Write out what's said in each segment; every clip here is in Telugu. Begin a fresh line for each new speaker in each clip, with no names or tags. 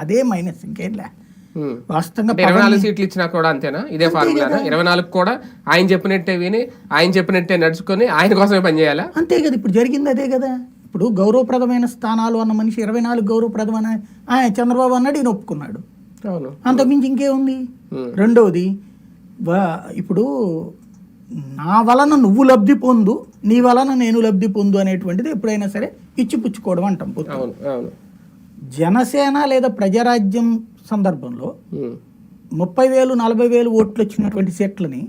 అదే మైనస్ ఇంకేంలే. వాస్తవంగా
ఇరవై నాలుగు సీట్లు ఇచ్చినా కూడా అంతేనా? ఇదే ఫార్ములానా ఇరవై నాలుగు కూడా ఆయన చెప్పినట్టే విని ఆయన చెప్పినట్టే నడుచుకొని ఆయన కోసమే పనిచేయాలా
అంతే కదా ఇప్పుడు జరిగింది అదే కదా. ఇప్పుడు గౌరవప్రదమైన స్థానాలు అన్న మనిషి ఇరవై నాలుగు గౌరవప్రదమైన ఆయన చంద్రబాబు అన్నాడు ఈయన ఒప్పుకున్నాడు. అంతకుమించి ఇంకేముంది. రెండవది వా- ఇప్పుడు నా వలన నువ్వు లబ్ధి పొందు నీ వలన నేను లబ్ధి పొందు అనేటువంటిది ఎప్పుడైనా సరే ఇచ్చిపుచ్చుకోవడం అంటాం జనసేన లేదా ప్రజారాజ్యం సందర్భంలో. ముప్పై వేలు నలభై వేలు ఓట్లు వచ్చినటువంటి సీట్లని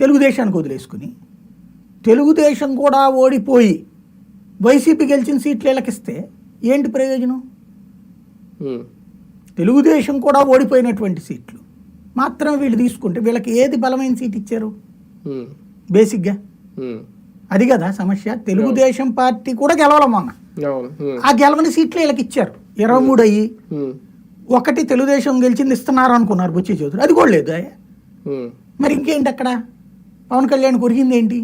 తెలుగుదేశానికి వదిలేసుకుని తెలుగుదేశం కూడా ఓడిపోయి వైసీపీ గెలిచిన సీట్లు వీళ్ళకిస్తే ఏంటి ప్రయోజనం. తెలుగుదేశం కూడా ఓడిపోయినటువంటి సీట్లు మాత్రం వీళ్ళు తీసుకుంటే వీళ్ళకి ఏది బలమైన సీట్ ఇచ్చారు. బేసిక్గా. అది కదా సమస్య తెలుగుదేశం పార్టీ కూడా గెలవలం మొన్న
అవును ఉమ్.
ఆ గెలవని సీట్లు వీళ్ళకి ఇచ్చారు ఇరవై మూడు అయ్యి. ఒకటి తెలుగుదేశం గెలిచింది ఇస్తున్నారు అనుకున్నారు బుచ్చి చౌదరి. అది కూడా లేదు. మరి ఇంకేంటి అక్కడ? పవన్ కళ్యాణ్ కొరిగింది ఏంటి.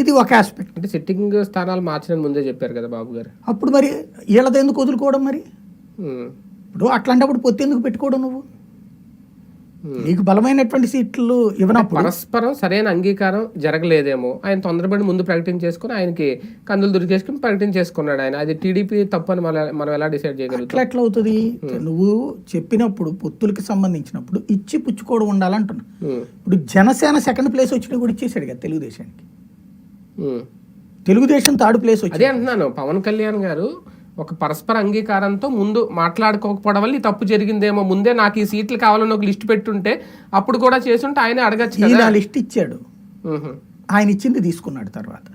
ఇది ఒక ఆస్పెక్ట్
అంటే సిట్టింగ్ స్థానాలు మార్చని ముందే చెప్పారు కదా బాబు గారు.
అప్పుడు మరి వీళ్ళది ఎందుకు వదులుకోవడం మరి. ఇప్పుడు అట్లాంటప్పుడు పొత్తు ఎందుకు పెట్టుకోవడం నువ్వు? నీకు బలమైనటువంటి సీట్లు ఇవ్వనప్పుడు
పరస్పరం సరైన అంగీకారం జరగలేదేమో. ఆయన తొందరపడి ముందు ప్రకటన చేసుకుని ఆయనకి కందులు దురికేసుకుని ప్రకటన చేసుకున్నాడు ఆయన. అది టీడీపీ తప్పు అని మనం ఎలా డిసైడ్ చేయగలుగుతాం?
ఎట్లా ఎట్లా అవుతుంది? నువ్వు చెప్పినప్పుడు పొత్తులకి సంబంధించినప్పుడు ఇచ్చి పుచ్చుకోవడం ఉండాలంటున్నా.
ఉమ్.
ఇప్పుడు జనసేన సెకండ్ ప్లేస్ వచ్చినా కూడా ఇచ్చేసాడు కదా తెలుగుదేశానికి. తెలుగుదేశం థర్డ్ ప్లేస్ వచ్చింది.
అదే అంటున్నాను. పవన్ కళ్యాణ్ గారు ఒక పరస్పర అంగీకారంతో ముందు మాట్లాడుకోకపోవడం వల్ల తప్పు జరిగిందేమో ముందే నాకు ఈ సీట్లు కావాలని ఒక లిస్ట్ పెట్టుంటే అప్పుడు కూడా చేసుంటే ఆయన అడగచ్చు
లిస్ట్ ఇచ్చాడు. ఆయన ఇచ్చింది తీసుకున్నాడు తర్వాత.